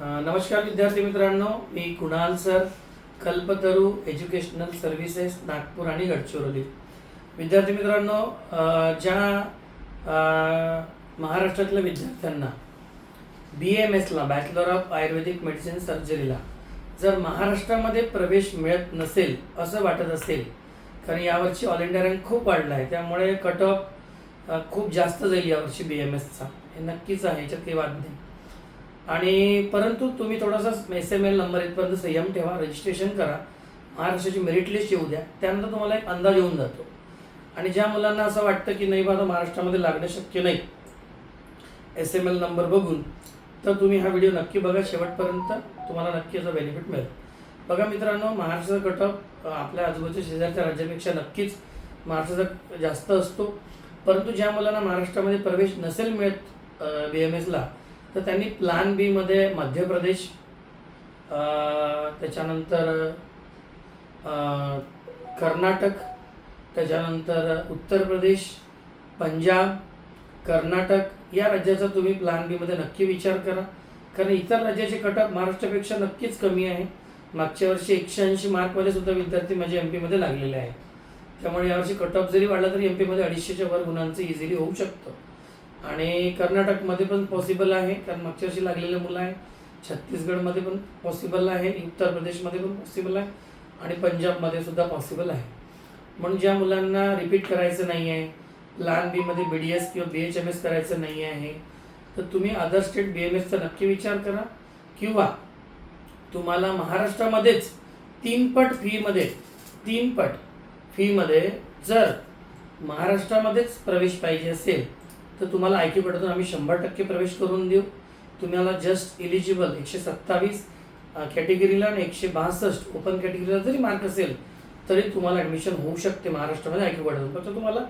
नमस्कार विद्यार्थी मित्रांनो मी Kunal sir Kalpataru educational services Nagpur आणि गडचिरोली. विद्यार्थी मित्रांनो ज्या महाराष्ट्रातल्या विद्यार्थ्यांना बी एम एसला बॅचलर ऑफ आयुर्वेदिक मेडिसिन सर्जरीला जर महाराष्ट्रामध्ये प्रवेश मिळत नसेल असं वाटत असेल कारण यावर्षी ऑल इंडिया रँक खूप वाढला आहे त्यामुळे कट ऑफ खूप जास्त जाईल यावर्षी बी एम एसचा हे नक्कीच आहे याच्यात काही वाद नाही आणि परंतु तुम्ही थोडासा एस एम एल नंबर इथपर्यंत संयम ठेवा रजिस्ट्रेशन करा. महाराष्ट्राची मेरिट लिस्ट येऊ द्या. त्यानंतर तुम्हाला एक अंदाज येऊन जातो. आणि ज्या मुलांना असं वाटतं की नाही बाबा महाराष्ट्रामध्ये लागणं शक्य नाही एस एम एल नंबर बघून तर तुम्ही हा व्हिडिओ नक्की बघा. शेवटपर्यंत तुम्हाला नक्की याचा बेनिफिट मिळेल. बघा मित्रांनो महाराष्ट्राचा कट ऑफ आपल्या आजूबाजूच्या शेजारच्या राज्यापेक्षा नक्कीच महाराष्ट्राचा जास्त असतो. परंतु ज्या मुलांना महाराष्ट्रामध्ये प्रवेश नसेल मिळत बी एम एसला तर त्यांनी प्लान बीमध्ये मध्य प्रदेश त्याच्यानंतर कर्नाटक त्याच्यानंतर उत्तर प्रदेश पंजाब कर्नाटक या राज्याचा तुम्ही प्लान बीमध्ये नक्की विचार करा. कारण इतर राज्याचे कट महाराष्ट्रापेक्षा नक्कीच कमी आहे. मागच्या वर्षी एकशे ऐंशी मार्कमध्ये सुद्धा विद्यार्थी माझे एम पीमध्ये लागलेले आहेत. त्यामुळे यावर्षी कट जरी वाढला तरी एम पीमध्ये अडीचशेच्या वर गुणांचं इझिली होऊ शकतं. आणि कर्नाटकमध्ये पण पॉसिबल आहे कारण मागच्या वर्षी लागलेले मुलं आहे. छत्तीसगडमध्ये पण पॉसिबल आहे उत्तर प्रदेशमध्ये पण पॉसिबल आहे आणि पंजाबमध्ये सुद्धा पॉसिबल आहे. म्हणून ज्या मुलांना रिपीट करायचं नाही आहे लहान बीमध्ये बी डी एस किंवा बी एच एम एस करायचं नाही आहे तर तुम्ही अदर स्टेट बी एम एसचा नक्की विचार करा किंवा तुम्हाला महाराष्ट्रामध्येच तीनपट फीमध्ये तीनपट फीमध्ये जर महाराष्ट्रामध्येच प्रवेश पाहिजे असेल तर तुम्हाला आय क्यू पटातून आम्ही शंभर टक्के प्रवेश करून देऊ. तुम्हाला जस्ट इलिजिबल एकशे सत्तावीस कॅटेगरीला आणि एकशे बासष्ट ओपन कॅटेगरीला जरी मार्क असेल तरी तुम्हाला ॲडमिशन होऊ शकते महाराष्ट्रामध्ये आय क्यू पटातून फक्त तुम्हाला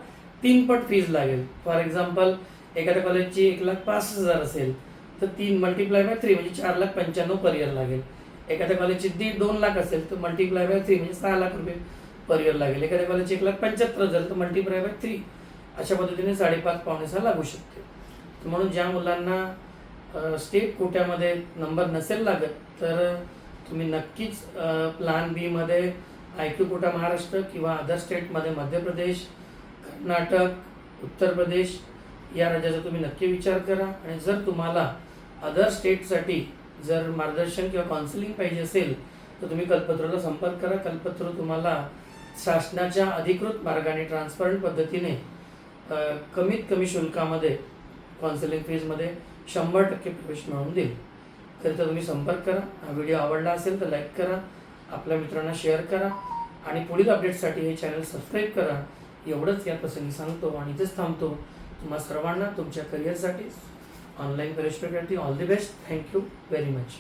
तीन पट फीज लागेल. फॉर एक्झाम्पल एखाद्या कॉलेजची एक लाख पाच हजार असेल तर तीन मल्टिप्लाय बाय थ्री म्हणजे चार लाख पंच्याण्णव पर इयर लागेल. एखाद्या कॉलेजची दीड दोन लाख असेल तर मल्टिप्लाय बाय थ्री म्हणजे सहा लाख रुपये पर इयर लागेल. एखाद्या कॉलेजची एक लाख पंच्याहत्तर हजार तर मल्टिप्लाय बाय थ्री अशा पद्धतीने साडेपाच पावणेसहा लागू शकते. म्हणून ज्या मुलांना स्टेट कोट्यामध्ये नंबर नसेल लागत तर तुम्ही नक्कीच प्लान बीमध्ये आय क्यू कोटा महाराष्ट्र किंवा अदर स्टेटमध्ये मध्य प्रदेश कर्नाटक उत्तर प्रदेश या राज्याचा तुम्ही नक्की विचार करा. आणि जर तुम्हाला अदर स्टेटसाठी जर मार्गदर्शन किंवा काउन्सिलिंग पाहिजे असेल तर तुम्ही कल्पत्रूला संपर्क करा. कल्पत्रू तुम्हाला शासनाच्या अधिकृत मार्गाने ट्रान्सपरंट पद्धतीने कमीत कमी शुल्कामध्ये काउन्सिलिंग फीजमध्ये शंभर टक्के प्रवेश मिळवून देईल. तरी तर तुम्ही संपर्क करा हा व्हिडिओ आवडला असेल तर लाईक करा आपल्या मित्रांना शेअर करा आणि पुढील अपडेट्ससाठी हे चॅनल सबस्क्राईब करा. एवढंच या प्रसंगी सांगतो आणि इथेच थांबतो. तुम्हा सर्वांना तुमच्या करिअरसाठी ऑनलाईन परीक्षा all the best thank you very much